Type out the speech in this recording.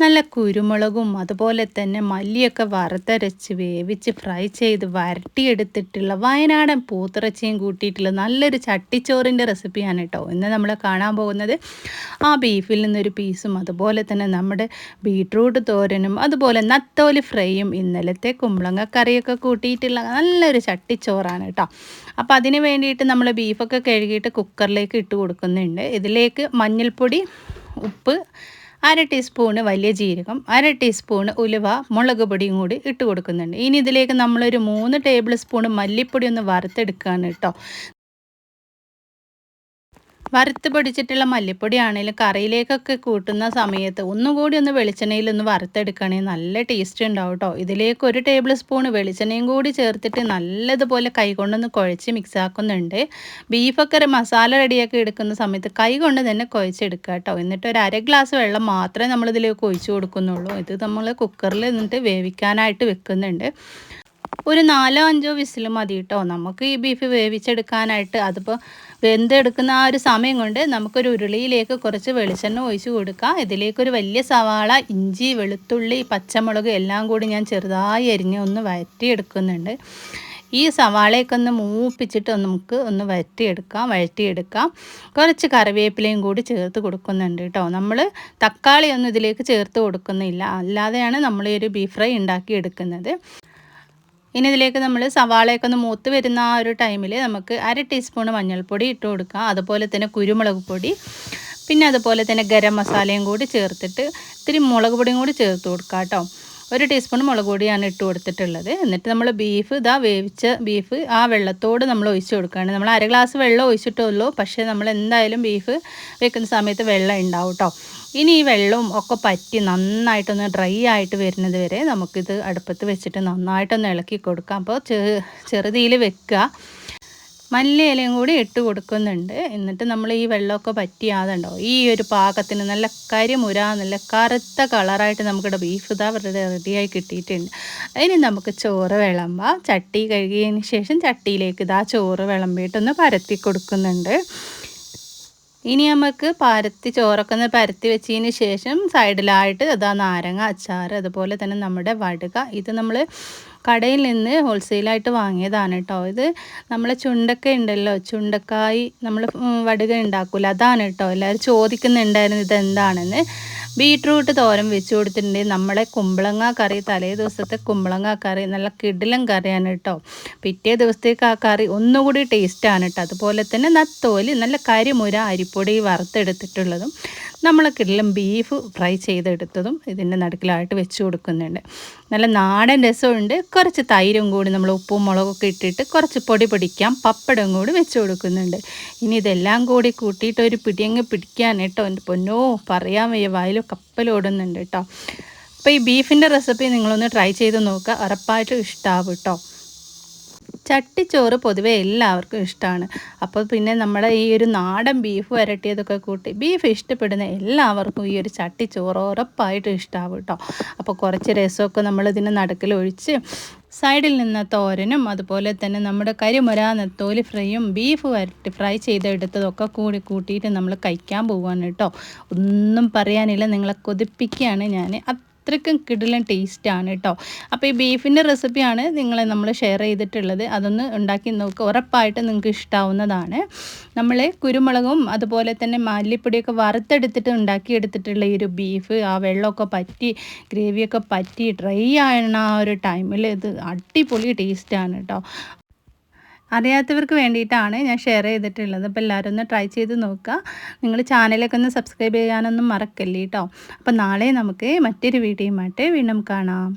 നല്ല കുരുമുളകും അതുപോലെ തന്നെ മല്ലിയൊക്കെ വറുത്തരച്ച് വേവിച്ച് ഫ്രൈ ചെയ്ത് വരട്ടിയെടുത്തിട്ടുള്ള വയനാടൻ പൂത്തിറച്ചിയും കൂട്ടിയിട്ടുള്ള നല്ലൊരു ചട്ടിച്ചോറിന്റെ റെസിപ്പിയാണ് കേട്ടോ. ഇന്ന് നമ്മൾ കാണാൻ പോകുന്നത് ആ ബീഫിൽ നിന്നൊരു പീസും അതുപോലെ തന്നെ നമ്മുടെ ബീട്രൂട്ട് തോരനും അതുപോലെ നത്തോലി ഫ്രൈയും ഇന്നലത്തെ കുമ്പളങ്ങ കറിയൊക്കെ കൂട്ടിയിട്ടുള്ള നല്ലൊരു ചട്ടിച്ചോറാണ് കേട്ടോ. അപ്പോൾ അതിന് വേണ്ടിയിട്ട് നമ്മൾ ബീഫൊക്കെ കഴുകിയിട്ട് കുക്കറിലേക്ക് ഇട്ട് കൊടുക്കുന്നുണ്ട്. ഇതിലേക്ക് മഞ്ഞൾപ്പൊടി ഉപ്പ് അര ടീസ്പൂണ് വലിയ ജീരകം അര ടീസ്പൂണ് ഉലുവ മുളക് പൊടിയും കൂടി ഇട്ട് കൊടുക്കുന്നുണ്ട്. ഇനി ഇതിലേക്ക് നമ്മളൊരു മൂന്ന് ടേബിൾ സ്പൂൺ മല്ലിപ്പൊടി ഒന്ന് വറുത്തെടുക്കുകയാണ് കേട്ടോ. വറുത്ത് പൊടിച്ചിട്ടുള്ള മല്ലിപ്പൊടി ആണെങ്കിലും കറിയിലേക്കൊക്കെ കൂട്ടുന്ന സമയത്ത് ഒന്നുകൂടി ഒന്ന് വെളിച്ചെണ്ണയിൽ ഒന്ന് വറുത്തെടുക്കണേ നല്ല ടേസ്റ്റ് ഉണ്ടാവും കേട്ടോ ഇതിലേക്ക് ഒരു ടേബിൾ സ്പൂൺ വെളിച്ചെണ്ണയും കൂടി ചേർത്തിട്ട് നല്ലതുപോലെ കൈകൊണ്ടൊന്ന് കുഴച്ച് മിക്സ് ആക്കുന്നുണ്ട്. ബീഫൊക്കെ മസാല റെഡിയാക്കി എടുക്കുന്ന സമയത്ത് കൈ കൊണ്ട് തന്നെ കുഴച്ചെടുക്കുക കേട്ടോ എന്നിട്ട് ഒരു അര ഗ്ലാസ് വെള്ളം മാത്രമേ നമ്മളിതിലേക്ക് ഒഴിച്ചു കൊടുക്കുന്നുള്ളൂ. ഇത് നമ്മൾ കുക്കറിൽ നിന്നിട്ട് വേവിക്കാനായിട്ട് വെക്കുന്നുണ്ട്. ഒരു നാലോ അഞ്ചോ വിസിൽ മതി കേട്ടോ നമുക്ക് ഈ ബീഫ് വേവിച്ചെടുക്കാനായിട്ട്. അതിപ്പോൾ വെന്തെടുക്കുന്ന ആ ഒരു സമയം കൊണ്ട് നമുക്കൊരു ഉരുളിയിലേക്ക് കുറച്ച് വെളിച്ചെണ്ണ ഒഴിച്ച് കൊടുക്കാം ഇതിലേക്കൊരു വലിയ സവാള ഇഞ്ചി വെളുത്തുള്ളി പച്ചമുളക് എല്ലാം കൂടി ഞാൻ ചെറുതായി അരിഞ്ഞ് ഒന്ന് വഴറ്റിയെടുക്കുന്നുണ്ട്. ഈ സവാളയൊക്കെ ഒന്ന് മൂപ്പിച്ചിട്ട് നമുക്ക് ഒന്ന് വഴറ്റിയെടുക്കാം വഴറ്റിയെടുക്കാം. കുറച്ച് കറിവേപ്പിലയും കൂടി ചേർത്ത് കൊടുക്കുന്നുണ്ട് കേട്ടോ. നമ്മൾ തക്കാളിയൊന്നും ഇതിലേക്ക് ചേർത്ത് കൊടുക്കുന്നില്ല. അല്ലാതെയാണ് നമ്മൾ ഈ ഒരു ബീഫ് ഫ്രൈ ഉണ്ടാക്കി എടുക്കുന്നത് ഇനി ഇതിലേക്ക് നമ്മൾ സവാളയൊക്കെ ഒന്ന് മൂത്ത് വരുന്ന ആ ഒരു ടൈമിൽ നമുക്ക് അര ടീസ്പൂൺ മഞ്ഞൾപ്പൊടി ഇട്ട് കൊടുക്കാം. അതുപോലെ തന്നെ കുരുമുളക് പൊടി പിന്നെ അതുപോലെ തന്നെ ഗരം മസാലയും കൂടി ചേർത്തിട്ട് ഇത്തിരി മുളക് പൊടിയും കൂടി ചേർത്ത് കൊടുക്കാം കേട്ടോ ഒരു ടീസ്പൂൺ മുളക് പൊടിയാണ് ഇട്ട് കൊടുത്തിട്ടുള്ളത്. എന്നിട്ട് നമ്മൾ ബീഫ് ഇതാ വേവിച്ച ബീഫ് ആ വെള്ളത്തോട് നമ്മൾ ഒഴിച്ചു കൊടുക്കുകയാണ്. നമ്മൾ അര ഗ്ലാസ് വെള്ളം ഒഴിച്ചിട്ടുള്ളൂ. പക്ഷേ നമ്മൾ എന്തായാലും ബീഫ് വെക്കുന്ന സമയത്ത് വെള്ളം ഉണ്ടാവും കേട്ടോ ഇനി ഈ വെള്ളവും ഒക്കെ പറ്റി നന്നായിട്ടൊന്ന് ഡ്രൈ ആയിട്ട് വരുന്നത് വരെ നമുക്കിത് അടുപ്പത്ത് വെച്ചിട്ട് നന്നായിട്ടൊന്ന് ഇളക്കി കൊടുക്കാം. അപ്പോൾ ചെറുതീയിൽ വെക്കുക. മല്ലി ഇലയും കൂടി ഇട്ട് കൊടുക്കുന്നുണ്ട്. എന്നിട്ട് നമ്മൾ ഈ വെള്ളമൊക്കെ പറ്റിയാതുണ്ടോ ഈ ഒരു പാകത്തിന് നല്ല കരിമുര നല്ല കറുത്ത കളറായിട്ട് നമുക്കിവിടെ ബീഫ് ഇതാ റെഡിയായി കിട്ടിയിട്ടുണ്ട്. ഇനി നമുക്ക് ചോറ് വിളമ്പാം. ചട്ടി കഴുകിയതിന് ശേഷം ചട്ടിയിലേക്ക് ഇതാ ചോറ് വിളമ്പിയിട്ടൊന്ന് പരത്തി കൊടുക്കുന്നുണ്ട്. ഇനി നമുക്ക് പരത്തി ചോറൊക്കെ ഒന്ന് പരത്തി വെച്ചതിന് ശേഷം സൈഡിലായിട്ട് അതാ നാരങ്ങ അച്ചാർ അതുപോലെ തന്നെ നമ്മുടെ വടുക. ഇത് നമ്മൾ കടയിൽ നിന്ന് ഹോൾസെയിലായിട്ട് വാങ്ങിയതാണ് കേട്ടോ. ഇത് നമ്മളെ ചുണ്ടക്ക ഉണ്ടല്ലോ ചുണ്ടക്കായി നമ്മൾ വടുക ഉണ്ടാക്കില്ല അതാണ് കേട്ടോ. എല്ലാവരും ചോദിക്കുന്നുണ്ടായിരുന്നു ഇതെന്താണെന്ന്. ബീട്രൂട്ട് തോരൻ വെച്ച് കൊടുത്തിട്ടുണ്ടെങ്കിൽ നമ്മളെ കുമ്പളങ്ങ കറി തലേ ദിവസത്തെ കുമ്പളങ്ങ കറി നല്ല കിടിലം കറിയാണ് കേട്ടോ. പിറ്റേ ദിവസത്തേക്ക് ആ കറി ഒന്നുകൂടി ടേസ്റ്റാണ് കേട്ടോ. അതുപോലെ തന്നെ നത്തോലി നല്ല കരിമുര അരിപ്പൊടി വറുത്തെടുത്തിട്ടുള്ളതും നമ്മൾ കിടിലൻ ബീഫ് ഫ്രൈ ചെയ്തെടുത്തതും ഇതിന്റെ നടുക്കിലായിട്ട് വെച്ച് കൊടുക്കുന്നുണ്ട്. നല്ല നാടൻ രസമുണ്ട്. കുറച്ച് തൈരും കൂടി നമ്മൾ ഉപ്പും മുളകൊക്കെ ഇട്ടിട്ട് കുറച്ച് പൊടി പിടിക്കാം പപ്പടം കൂടി വെച്ച് കൊടുക്കുന്നുണ്ട്. ഇനി ഇതെല്ലാം കൂടി കൂട്ടിയിട്ട് ഒരു പിടിയങ്ങ് പിടിക്കാൻ കേട്ടോ. എന്റെ പൊന്നോ പറയാൻ വയ്യ. വായിലും കപ്പലോടുന്നുണ്ട് കേട്ടോ അപ്പോൾ ഈ ബീഫിന്റെ റെസിപ്പി നിങ്ങളൊന്ന് ട്രൈ ചെയ്ത് നോക്കുക ഉറപ്പായിട്ടും ഇഷ്ടമാവും കേട്ടോ ചട്ടിച്ചോറ് പൊതുവേ എല്ലാവർക്കും ഇഷ്ടമാണ് അപ്പോൾ പിന്നെ നമ്മുടെ ഈ ഒരു നാടൻ ബീഫ് വരട്ടിയതൊക്കെ കൂട്ടി ബീഫ് ഇഷ്ടപ്പെടുന്ന എല്ലാവർക്കും ഈ ഒരു ചട്ടിച്ചോറ് ഉറപ്പായിട്ടും ഇഷ്ടമാവും കേട്ടോ. അപ്പോൾ കുറച്ച് രസമൊക്കെ നമ്മളിതിന് നടുക്കിൽ ഒഴിച്ച് സൈഡിൽ നിന്ന് തോരനും അതുപോലെ തന്നെ നമ്മുടെ കരിമുര നെത്തോലി ഫ്രൈയും ബീഫ് വരട്ടി ഫ്രൈ ചെയ്തെടുത്തതൊക്കെ കൂടി കൂട്ടിയിട്ട് നമ്മൾ കഴിക്കാൻ പോവുകയാണ് കേട്ടോ. ഒന്നും പറയാനില്ല നിങ്ങളെ കൊതിപ്പിക്കുകയാണ് ഞാൻ. അത്രയ്ക്കും കിടിലൻ ടേസ്റ്റാണ് കേട്ടോ അപ്പോൾ ഈ ബീഫിന്റെ റെസിപ്പിയാണ് നിങ്ങളെ നമ്മൾ ഷെയർ ചെയ്തിട്ടുള്ളത്. അതൊന്ന് ഉണ്ടാക്കി നോക്കുക ഉറപ്പായിട്ട് നിങ്ങൾക്ക് ഇഷ്ടാവുന്നതാണ്. നമ്മൾ കുരുമുളകും അതുപോലെ തന്നെ മല്ലിപ്പൊടിയൊക്കെ വറുത്തെടുത്തിട്ട് ഉണ്ടാക്കിയെടുത്തിട്ടുള്ള ഈ ഒരു ബീഫ് ആ വെള്ളമൊക്കെ പറ്റി ഗ്രേവിയൊക്കെ പറ്റി ഡ്രൈ ആയണ ആ ഒരു ടൈമിൽ ഇത് അടിപൊളി ടേസ്റ്റാണ് കേട്ടോ അറിയാത്തവർക്ക് വേണ്ടിയിട്ടാണ് ഞാൻ ഷെയർ ചെയ്തിട്ടുള്ളത്. അപ്പോൾ എല്ലാവരും ഒന്ന് ട്രൈ ചെയ്ത് നോക്കുക. നിങ്ങൾ ചാനലൊക്കെ ഒന്ന് സബ്സ്ക്രൈബ് ചെയ്യാനൊന്നും മറക്കല്ലേ കേട്ടോ അപ്പോൾ നാളെ നമുക്ക് മറ്റൊരു വീഡിയോയുമായിട്ട് വീണ്ടും കാണാം.